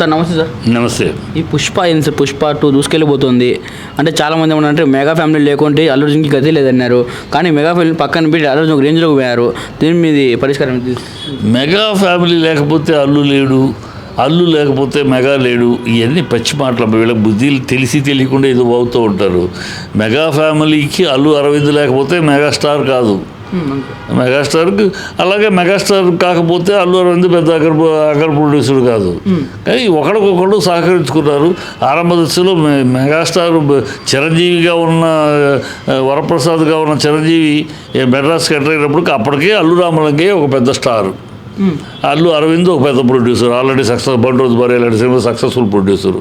Sir నమస్తే sir. నమస్తే. ఈ పుష్ప అయింది సార్? పుష్ప టూ దూసుకెళ్ళిపోతుంది. అంటే చాలా మంది ఏమన్నారంటే మెగా ఫ్యామిలీ లేకుంటే అల్లు అర్జున్కి గతి లేదన్నారు. కానీ మెగా ఫ్యామిలీ పక్కన పెట్టి అల్లు అర్జున్ ఒక రేంజ్లోకి పోయారు. దీని మీద పరిష్కారం? మెగా ఫ్యామిలీ లేకపోతే అల్లు లేడు. అల్లు లేకపోతే మెగా లేడు ఇవన్నీ పచ్చి మాటలు వీళ్ళ బుద్ధులు తెలిసి తెలియకుండా ఏదో అవుతూ ఉంటారు. మెగా ఫ్యామిలీకి అల్లు అరవింద్ లేకపోతే మెగాస్టార్ కాదు. అంతే. మెగాస్టార్కి అలాగే మెగాస్టార్ కాకపోతే అల్లు అరవింద్ పెద్ద అగ్ర అగ్ర ప్రొడ్యూసర్ కాదు. కానీ ఒకరికొకరు సహకరించుకున్నారు. ఆరంభ దశలో మెగాస్టార్ చిరంజీవిగా ఉన్న వరప్రసాద్గా ఉన్న చిరంజీవి మెడ్రాస్కి ఎంటర్ అయినప్పుడు అప్పటికే అల్లు రామలింగయ్య ఒక పెద్ద స్టార్. అల్లు అరవింద్ ఒక పెద్ద ప్రొడ్యూసర్ ఆల్రెడీ సక్సెస్ బండ్రోజ్ భార్య లాంటి సినిమా సక్సెస్ఫుల్ ప్రొడ్యూసర్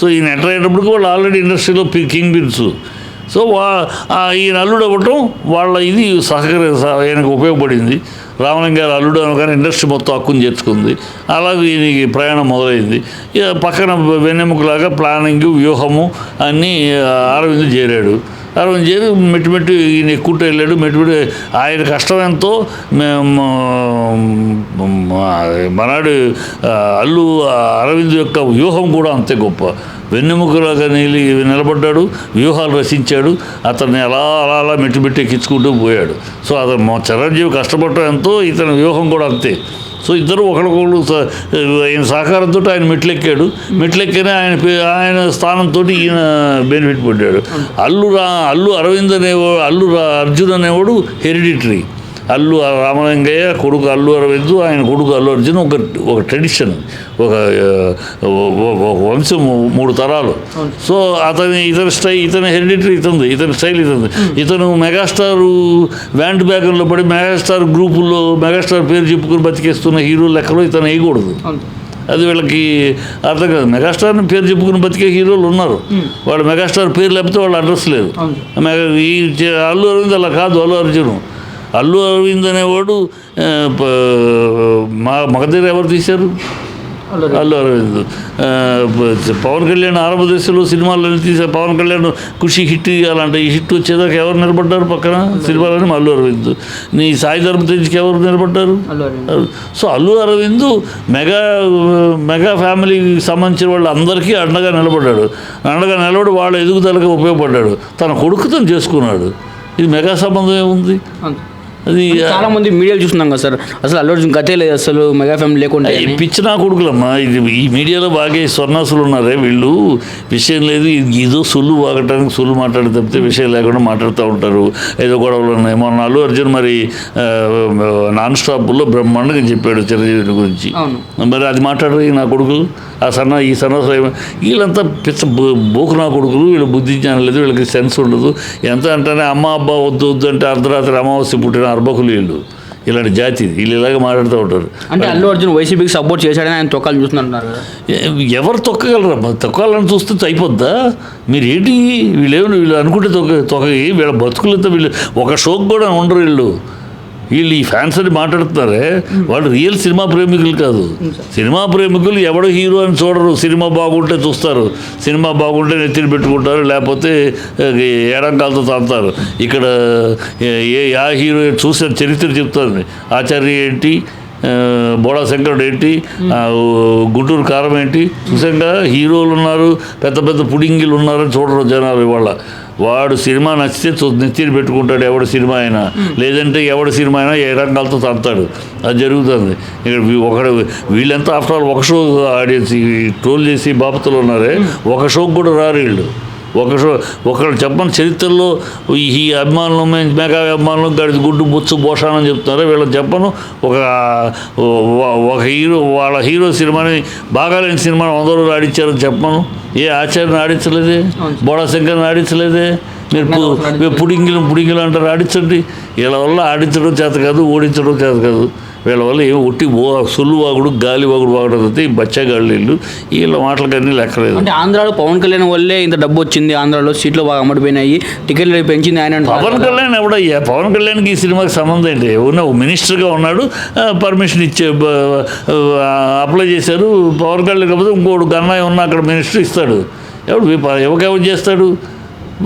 సో ఈయన ఎంటర్ అయినప్పటికీ వాళ్ళు ఆల్రెడీ ఇండస్ట్రీలో పి- కింగ్ బిన్స్ సో వా ఈయన అల్లుడు అవ్వటం వాళ్ళ ఇది సహకరి ఆయనకు ఉపయోగపడింది. రామలింగ గారు అల్లుడు అనగానే ఇండస్ట్రీ మొత్తం హక్కుని చేర్చుకుంది. అలాగే ఈయనకి ప్రయాణం మొదలైంది. పక్కన వెన్నెముకలాగా ప్లానింగ్ వ్యూహము అన్నీ అరవింద్ చేరాడు. అరవింద్ చేరి మెట్టి మెట్టి ఈయన ఎక్కుంటూ వెళ్ళాడు మెట్టి ఆయన కష్టం ఎంతో మేము మనాడు అల్లు అరవింద్ యొక్క వ్యూహం కూడా అంతే గొప్ప వెన్నెముకలాగా నిలి నిలబడ్డాడు వ్యూహాలు రచించాడు అతన్ని అలా అలా అలా మెట్టి మెట్టెక్కించుకుంటూ పోయాడు. సో అతను మా చిరంజీవి కష్టపడటం ఎంతో ఇతని వ్యూహం కూడా అంతే. సో ఇద్దరు ఒకరికొకరు ఆయన సహకారంతో ఆయన మెట్లెక్కాడు. మెట్లెక్కిన ఆయన పే- ఆయన స్థానంతో ఈయన బెనిఫిట్ పడ్డాడు అల్లు రా అల్లు అరవింద్ అనేవాడు అల్లు రా అర్జున్ అనేవాడు హెరిడిటరీ. అల్లు రామలింగయ్య కొడుకు అల్లు అరవింద్ ఆయన కొడుకు అల్లు అర్జున్ ఒక ఒక ట్రెడిషన్ ఒక వంశం మూడు తరాలు. సో అతని ఇతని స్టైల్ ఇతని హెరిడిటరీ ఇతంది ఇతని స్టైల్ ఇతంది. ఇతను మెగాస్టార్ వ్యాండ్ బ్యాగర్లో పడి మెగాస్టార్ గ్రూపుల్లో మెగాస్టార్ పేరు చెప్పుకుని బతికేస్తున్న హీరో లెక్కలో ఇతను వేయకూడదు. అది వీళ్ళకి అర్థం కాదు. మెగాస్టార్ని పేరు చెప్పుకుని బతికే హీరోలు ఉన్నారు. వాళ్ళు మెగాస్టార్ పేరు లేకపోతే వాళ్ళ అడ్రస్ లేదు. ఈ అల్లు అరవింద్ అలా కాదు అల్లు అర్జున్. అల్లు అరవింద్ అనేవాడు మా మగధీర ఎవరు తీశారు? అల్లు అరవింద్. పవన్ కళ్యాణ్ ఆంధ్రప్రదేశ్లో సినిమాల్లో తీసే పవన్ కళ్యాణ్ ఖుషి హిట్ అలాంటి ఈ హిట్ వచ్చేదాకా ఎవరు నిలబడ్డారు పక్కన? సినిమాలని అల్లు అరవింద్. నీ సాయి ధర్మ తేజ్కి ఎవరు నిలబడ్డారు. So Allu Aravind mega mega ఫ్యామిలీకి సంబంధించిన వాళ్ళు అందరికీ అండగా నిలబడ్డాడు. అండగా నిలబడి వాళ్ళ ఎదుగుదలకు ఉపయోగపడ్డాడు. తన కొడుకుతో చేసుకున్నాడు. ఇది మెగా సంబంధం ఏముంది. అది చాలా మంది మీడియాలు చూస్తున్నాం కదా సార్. అసలు అల్లు అర్జున్ గతే లేదు అసలు మెగా ఫ్యామిలీ లేకుంటే ఈ పిచ్చిన కొడుకులమ్మా ఇది ఈ మీడియాలో బాగా స్వర్ణాసులు ఉన్నారే వీళ్ళు. విషయం లేదు ఇది ఏదో సొల్లు వాగటానికి సొల్లు మాట్లాడి తప్పితే విషయం లేకుండా మాట్లాడుతూ ఉంటారు. ఏదో గొడవలు ఉన్నాయి. మొన్న అల్లు అర్జున్ మరి నాన్ స్టాప్లో బ్రహ్మాండంగా చెప్పాడు చిరంజీవి గురించి. మరి అది మాట్లాడరు నా కొడుకులు? ఆ సన్న ఈ సన్న వీళ్ళంతా పిచ్చ బో- బోకు నా కొడుకులు వీళ్ళు బుద్ధి జ్ఞానం లేదు వీళ్ళకి సెన్స్ ఉండదు. ఎంత అంటేనే అమ్మ అబ్బా వద్దు వద్దు అంటే అర్ధరాత్రి అమావాస్య పుట్టిన అర్భకులు వీళ్ళు. ఇలాంటి జాతి వీళ్ళు ఇలాగ మాట్లాడుతూ ఉంటారు. అంటే అల్లు అర్జున్ వైసీపీకి సపోర్ట్ చేశాడని ఆయన తొక్కలు చూస్తున్నారు ఎవరు తొక్కగలరమ్మా? తొక్కాలని చూస్తే అయిపోద్దా మీరు ఏంటి వీళ్ళేమో వీళ్ళు అనుకుంటే తొక్క తొక్కగి వీళ్ళ బతుకులతో వీళ్ళు ఒక షోక్ కూడా ఉండరు వీళ్ళు. వీళ్ళు ఈ ఫ్యాన్స్ అని మాట్లాడుతున్నారే? వాళ్ళు రియల్ సినిమా ప్రేమికులు కాదు. సినిమా ప్రేమికులు ఎవడు హీరో అని చూడరు. సినిమా బాగుంటే చూస్తారు. సినిమా బాగుంటే నెత్తిని పెట్టుకుంటారు. లేకపోతే ఎడంకాలతో తాగుతారు. ఇక్కడ ఏ- ఆ హీరో చూసిన చరిత్ర చెప్తుంది ఆచార్య ఏంటి? బోడా శంకరుడు ఏంటి? గుంటూరు కారం ఏంటి? చూసాక హీరోలు ఉన్నారు. పెద్ద పెద్ద పుడింగిలు ఉన్నారని చూడరు జనాలు ఇవాళ. వాడు సినిమా నచ్చితే చూ నెత్తిని పెట్టుకుంటాడు ఎవడు సినిమా అయినా. లేదంటే ఎవడు సినిమా అయినా ఏ రంగాలతో తంతాడు. అది జరుగుతుంది. ఇక్కడ ఒకడు వీళ్ళంతా ఆఫ్టర్ ఆల్ ఒక షో ఆడియన్స్ ట్రోల్ చేసి బాపతలు ఉన్నారే ఒక షోకి కూడా రారు వీళ్ళు. ఒక ఒకళ్ళు చెప్పని చరిత్రలో ఈ అభిమానులు మే- మెగా అభిమానులు గడి గుడ్డు బొచ్చు భోషానం చెప్తున్నారు వీళ్ళకి చెప్పను. ఒక ఒక- హీరో వాళ్ళ హీరో సినిమాని బాగాలేని సినిమాని వంద రోజులు ఆడించారని చెప్పను. ఏ ఆచార్యని ఆడించలేదే? బోడా శంకర్ని ఆడించలేదే? మీరు పుడింగిలు పుడింగిలు అంటారు ఆడించండి. వీళ్ళ వల్ల ఆడించడం చేత కాదు ఓడించడం చేత కాదు. వీళ్ళ వల్ల ఏం ఒట్టి ఓ సొల్లు వాగుడు గాలి వాగుడు వాగడం ఈ బచ్చగాళ్ళు వీళ్ళు వీళ్ళ మాటలకి అన్నీ లెక్కలేదు. అంటే ఆంధ్రాలో పవన్ కళ్యాణ్ వల్లే ఇంత డబ్బు వచ్చింది ఆంధ్రాలో సీట్లు బాగా అమ్మడిపోయినాయి టికెట్లు పెంచింది ఆయన పవన్. కళ్యాణ్ ఎవడయ్యా పవన్ కళ్యాణ్కి ఈ సినిమాకి సంబంధం ఏంటి? ఉన్న మినిస్టర్గా ఉన్నాడు పర్మిషన్ ఇచ్చే అప్లై చేశారు పవన్ కళ్యాణ్ కాకపోతే ఇంకోడు గన్నాయి ఉన్న అక్కడ మినిస్టర్ ఇస్తాడు. ఎవడు? ఎవరికెవరు చేస్తాడు?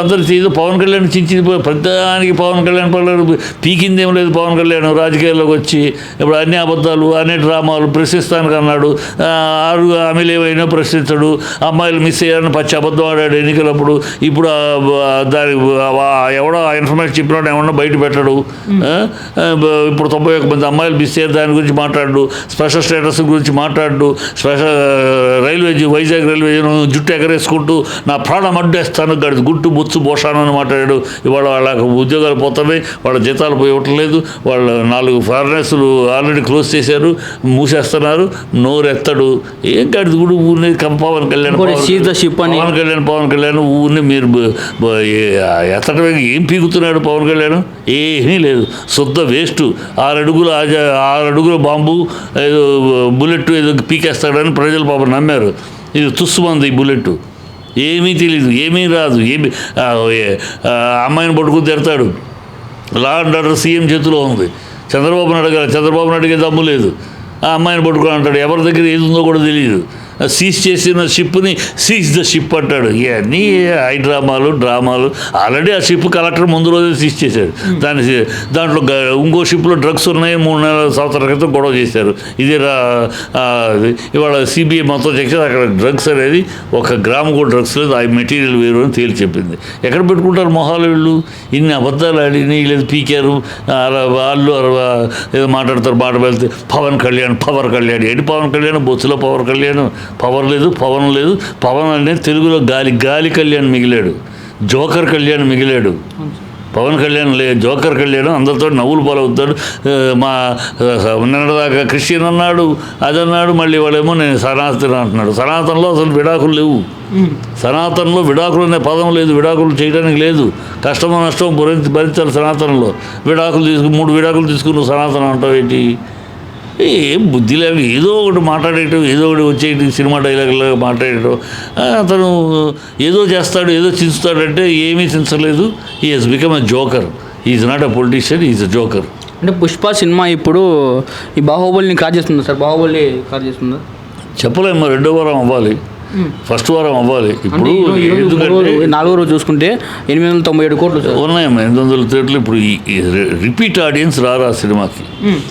అందరు ఏదో పవన్ కళ్యాణ్ చించింది ప్రధానికి పవన్ కళ్యాణ్ పర్లేదు పీకింది లేదు పవన్ కళ్యాణ్ రాజకీయాల్లోకి వచ్చి ఇప్పుడు అన్ని అబద్ధాలు అన్ని డ్రామాలు ప్రశ్నిస్తానికి అన్నాడు. ఆరు ఏమైనా ప్రశ్నించడు. అమ్మాయిలు మిస్ అయ్యారని పచ్చి అబద్ధం ఆడాడు ఎన్నికలప్పుడు. ఇప్పుడు దాని ఎవడో ఆ ఇన్ఫర్మేషన్ చెప్పినాడు ఏమన్నా బయట పెట్టడు. ఇప్పుడు తొంభై ఒక మంది అమ్మాయిలు మిస్ అయ్యారు దాని గురించి మాట్లాడు. స్పెషల్ స్టేటస్ గురించి మాట్లాడు. Special railway Vizag railway zone జుట్టు ఎగరేసుకుంటూ నా ప్రాణం అడ్డేస్తాను గడి గుట్టు బొచ్చు బోషాను అని మాట్లాడాడు. ఇవాళ వాళ్ళకి ఉద్యోగాలు పోతున్నాయి వాళ్ళ జీతాలు పోయట్లేదు వాళ్ళ నాలుగు ఫారినర్స్లు ఆల్రెడీ క్లోజ్ చేశారు మూసేస్తున్నారు నోరెత్తడు. ఏం గడిది కూడా ఊరిని పవన్ కళ్యాణ్ పవన్ కళ్యాణ్ పవన్ కళ్యాణ్ ఊరిని మీరు ఏ- ఎత్తడమే ఏం పీకుతున్నాడు పవన్ కళ్యాణ్? ఏమీ లేదు. శుద్ధ వేస్ట్. ఆరు అడుగులు ఆజ- ఆరు అడుగుల బాంబు ఏదో బుల్లెట్ ఏదో పీకేస్తాడని ప్రజలు పాపం నమ్మారు. ఇది తుస్సుమంది ఈ బుల్లెట్ ఏమీ తెలియదు ఏమీ రాదు ఏమి అమ్మాయిని పట్టుకుని తిడతాడు. లా అండ్ ఆర్డర్ సీఎం చేతిలో ఉంది. చంద్రబాబు నాయుడు గారు చంద్రబాబు దమ్ము లేదు. ఆ అమ్మాయిని పట్టుకుని అంటాడు ఎవరి దగ్గర ఏది ఉందో కూడా తెలియదు సీజ్ చేసిన షిప్ని సీజ్ ద షిప్ అంటాడు. ఇవన్నీ ఐ డ్రామాలు డ్రామాలు. ఆల్రెడీ ఆ షిప్ కలెక్టర్ ముందు రోజే సీజ్ చేశాడు. దాని దాంట్లో ఇంకో షిప్లో డ్రగ్స్ ఉన్నాయి మూడు నెలల సంవత్సరాల క్రితం గొడవ చేశారు. ఇది ఇవాళ సిబిఐ మొత్తం చెక్ అక్కడ డ్రగ్స్ అనేది ఒక గ్రామ్ కూడా డ్రగ్స్ లేదు ఆ మెటీరియల్ వేరు అని తేల్చి చెప్పింది. ఎక్కడ పెట్టుకుంటారు మొహాలు వీళ్ళు? ఇన్ని అబద్ధాలు ఆడి లేదు పీకారు అలా వాళ్ళు ఏదో మాట్లాడతారు మాట వెళ్తే పవన్ కళ్యాణ్ పవర్ కళ్యాణ్ ఏంటి పవన్ కళ్యాణ్? బొత్సులో పవర్ కళ్యాణ్ పవర్ లేదు పవన్ లేదు. పవన్ అనేది తెలుగులో గాలి గాలి కళ్యాణ్ మిగిలాడు. జోకర్ కళ్యాణ్ మిగిలాడు. పవన్ కళ్యాణ్ లే జోకర్ కళ్యాణ్ అందరితో నవ్వులు పాలవుతాడు. మా ఆ, నిన్నటిదాకా క్రిస్టియన్ అన్నాడు అది అన్నాడు మళ్ళీ వాళ్ళేమో నేను సనాతన అంటున్నాడు. సనాతనలో అసలు విడాకులు లేవు. సనాతనలో విడాకులు అనే పదం లేదు విడాకులు చేయడానికి లేదు. కష్టమో నష్టం భరించాలి సనాతనంలో. విడాకులు తీసుకుని మూడు విడాకులు తీసుకుని సనాతనం అంటావు ఏంటి ఏం బుద్ధి లేక ఏదో ఒకటి మాట్లాడేయటం ఏదో ఒకటి వచ్చేటి సినిమా డైలాగులాగా మాట్లాడేయటం ఆ, అతను ఏదో చేస్తాడు ఏదో చించుతాడంటే ఏమీ చించలేదు. ఈ he's become a joker is not a politician is a joker అంటే పుష్ప సినిమా ఇప్పుడు ఈ బాహుబలిని కార్ చేస్తుందా సార్? బాహుబలి కార్ చేస్తుందా? చెప్పలేము రెండో వారం అవ్వాలి. ఫస్ట్ వారం అవ్వాలి. ఇప్పుడు నాలుగో రోజు చూసుకుంటే ఎనిమిది వందల తొంభై ఏడు కోట్లు ఉన్నాయమ్మా ఎనిమిది వందల థియేటర్లు ఇప్పుడు ఈ రిపీట్ ఆడియన్స్ రారా ఆ సినిమాకి?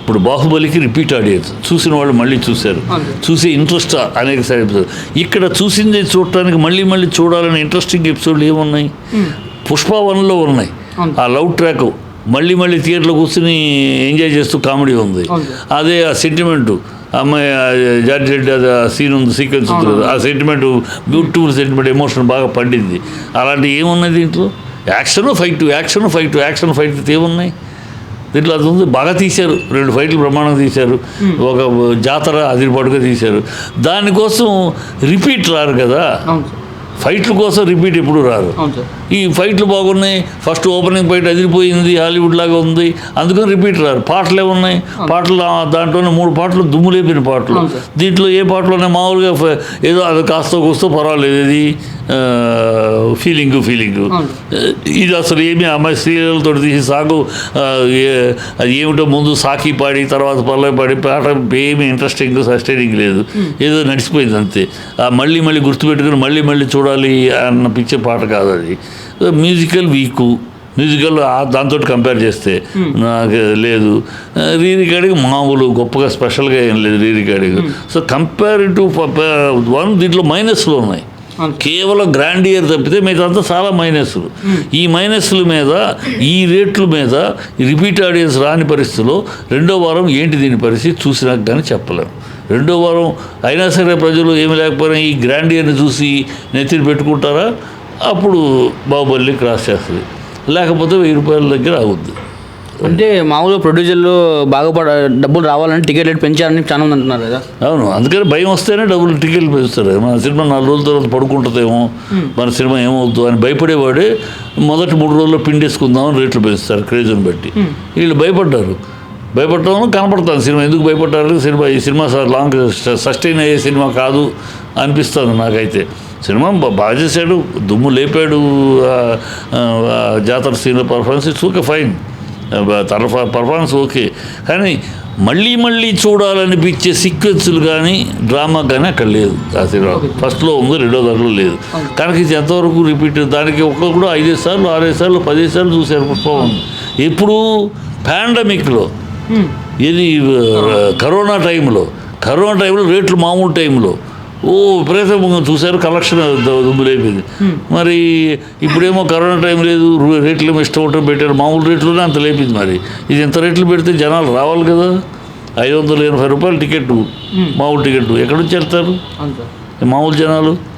ఇప్పుడు బాహుబలికి రిపీట్ ఆడియన్స్. చూసిన వాళ్ళు మళ్ళీ చూశారు. చూసే ఇంట్రెస్ట్ అనేక సార్ ఎపిసోడ్ ఇక్కడ చూసింది చూడటానికి మళ్ళీ మళ్ళీ చూడాలని ఇంట్రెస్టింగ్ ఎపిసోడ్లు ఏమున్నాయి? పుష్ప వన్లో ఉన్నాయి. ఆ లవ్ ట్రాక్ మళ్ళీ మళ్ళీ థియేటర్లో కూర్చుని ఎంజాయ్ చేస్తూ కామెడీ ఉంది. అదే ఆ సెంటిమెంటు అమ్మాయి జార్జ్ రెడ్డి అది ఆ సీన్ ఉంది సీక్వెన్స్ ఉంది కదా, ఆ సెంటిమెంట్ బ్యూటిఫుల్ సెంటిమెంట్ ఎమోషన్ బాగా పండింది. అలాంటి ఏమున్నాయి దీంట్లో? Action fight action fight action fight ఏమున్నాయి? దీంట్లో అది ఉంది బాగా తీశారు. రెండు ఫైట్లు బ్రహ్మాండంగా తీశారు. ఒక జాతర అదిరిపాటుగా తీశారు. దానికోసం రిపీట్ రారు కదా. ఫైట్ల కోసం రిపీట్ ఎప్పుడు రారు. ఈ ఫైట్లు బాగున్నాయి ఫస్ట్ ఓపెనింగ్ ఫైట్ అదిరిపోయింది హాలీవుడ్ లాగా ఉంది అందుకని రిపీట్ రారు. పాటలు ఏమున్నాయి పాటలు దాంట్లోనే మూడు పాటలు దుమ్ము లేపిన పాటలు. దీంట్లో ఏ పాటలోనే మామూలుగా ఏదో అది కాస్త కూస్తో పర్వాలేదు. ఇది ఫీలింగ్ ఫీలింగ్. ఇది అసలు ఏమి అమ్మాయి స్త్రీలతో తీసి సాగు అది ఏమిటో ముందు సాకి పాడి తర్వాత పల్లవి పాడి పాట ఏమి ఇంట్రెస్టింగ్ సస్టైనింగ్ లేదు. ఏదో నడిచిపోయింది అంతే. మళ్ళీ మళ్ళీ గుర్తుపెట్టుకుని మళ్ళీ మళ్ళీ చూడాలి. అన్న పిచ్చే పాట కాదు అది. Musical weak. మ్యూజికల్ దాంతో కంపేర్ చేస్తే నాకు లేదు. రీ రికార్డింగ్ మామూలు గొప్పగా స్పెషల్గా ఏం లేదు re recording so compare to one దీంట్లో మైనస్లు ఉన్నాయి. కేవలం గ్రాండ్ ఇయర్ తప్పితే మిగతా చాలా మైనస్లు ఈ మైనస్ల మీద ఈ రేట్ల మీద రిపీట్ ఆడియన్స్ రాని పరిస్థితిలో రెండో వారం ఏంటి దీని పరిస్థితి చూసినాక కానీ చెప్పలేము రెండో వారం అయినా సరే ప్రజలు ఏమి లేకపోయినా ఈ గ్రాండ్ ఇయర్ని చూసి నెత్తిని పెట్టుకుంటారా? అప్పుడు బాహుబలి క్రాస్ చేస్తుంది. లేకపోతే వెయ్యి రూపాయల దగ్గర ఆగుద్ది. అంటే మామూలుగా ప్రొడ్యూసర్లు బాగుపడ డబ్బులు రావాలని టికెట్ రేట్ పెంచారని చాలా మంది అంటున్నారు కదా? అవును. అందుకని భయం వస్తేనే డబ్బులు టికెట్లు పెంచుతారు. మన సినిమా నాలుగు రోజుల తర్వాత పడుకుంటుందేమో మన సినిమా ఏమవుతుందో అని భయపడేవాడే మొదటి మూడు రోజుల్లో పిండేసుకుందామని రేట్లు పెంచుతారు క్రేజ్ని బట్టి. వీళ్ళు భయపడ్డారు. భయపడటం కనపడుతుంది సినిమా. ఎందుకు భయపడ్డారు? సినిమా ఈ సినిమా లాంగ్ సస్టైన్ అయ్యే సినిమా కాదు అనిపిస్తుంది నాకైతే. సినిమా బాగా చేశాడు దుమ్ము లేపాడు జాతర scene performance it's okay fine performance okay కానీ మళ్ళీ మళ్ళీ చూడాలనిపించే సీక్వెన్స్లు కానీ డ్రామా కానీ అక్కడ లేదు ఆ సినిమా. ఫస్ట్లో ఉంది రెండో దాంట్లో లేదు. కనుక ఇది ఎంతవరకు రిపీట్ దానికి ఒక్కరు కూడా ఐదేసి సార్లు ఆరేసి సార్లు పదిహేను సార్లు చూశారు. పుష్పం ఎప్పుడు పాండమిక్లో ఇది ఆ, కరోనా టైంలో. కరోనా టైంలో రేట్లు మామూలు టైంలో. ఓ విపరీతంగా చూశారు కలెక్షన్ దుమ్ములైపోయింది. మరి ఇప్పుడేమో కరోనా టైం లేదు రేట్లు ఏమో ఇష్టం ఉంటుంది పెట్టారు మామూలు రేట్లోనే అంత లేపింది మరి. ఇది ఎంత రేట్లు పెడితే జనాలు రావాలి కదా. ఐదు వందల ఎనభై రూపాయలు టికెట్ మామూలు టికెట్ ఎక్కడి నుంచి వెళ్తారు? మామూలు జనాలు?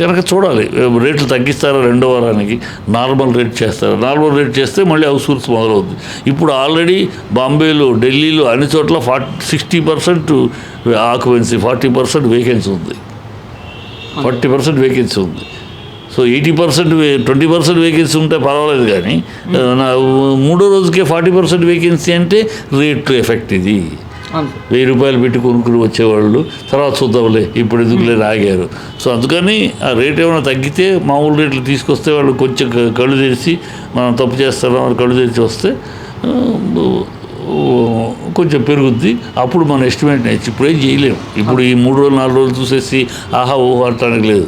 కనుక చూడాలి. రేట్లు తగ్గిస్తారా రెండో వారానికి? నార్మల్ రేట్ చేస్తారా? నార్మల్ రేట్ చేస్తే మళ్ళీ హౌస్ఫుల్స్ మొదలవుతుంది ఇప్పుడు ఆల్రెడీ బాంబేలో ఢిల్లీలో అన్ని చోట్ల forty sixty percent occupancy forty percent vacancy ఉంది. ఫార్టీ పర్సెంట్ వేకెన్సీ ఉంది. So eighty percent twenty percent vacancy ఉంటే పర్వాలేదు కానీ నా మూడో రోజుకే ఫార్టీ పర్సెంట్ వేకెన్సీ అంటే రేట్ ఎఫెక్ట్ ఇది. వెయ్యి రూపాయలు పెట్టి కొనుక్కుని వచ్చేవాళ్ళు తర్వాత చూద్దాంలే ఇప్పుడు ఎందుకులే ఆగారు. సో అందుకని ఆ రేట్ ఏమైనా తగ్గితే మామూలు రేట్లు తీసుకొస్తే వాళ్ళు కొంచెం కళ్ళు తెరిచి మనం తప్పు చేస్తున్నాం కళ్ళు తెరిచి వస్తే కొంచెం పెరుగుద్ది. అప్పుడు మన ఎస్టిమేట్ నేర్చు ఇప్పుడు ఏం చేయలేము ఇప్పుడు ఈ మూడు రోజులు నాలుగు రోజులు చూసేసి ఆహా ఓ అంటానికి లేదు.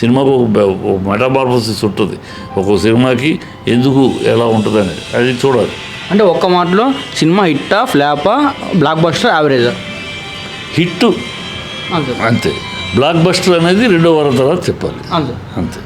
సినిమాకు ఒక బ- ఒక మెటామార్ఫోసిస్ ఉంటుంది. ఒక్కో సినిమాకి ఎందుకు ఎలా ఉంటుందని అది చూడాలి. అంటే ఒక్క మాటలో సినిమా హిట్టా ఫ్లాపా బ్లాక్ బస్టర్ యావరేజా హిట్ అంతే. అంతే. బ్లాక్ బస్టర్ అనేది రెండో వారం తర్వాత చెప్పాలి. అంతే. అంతే.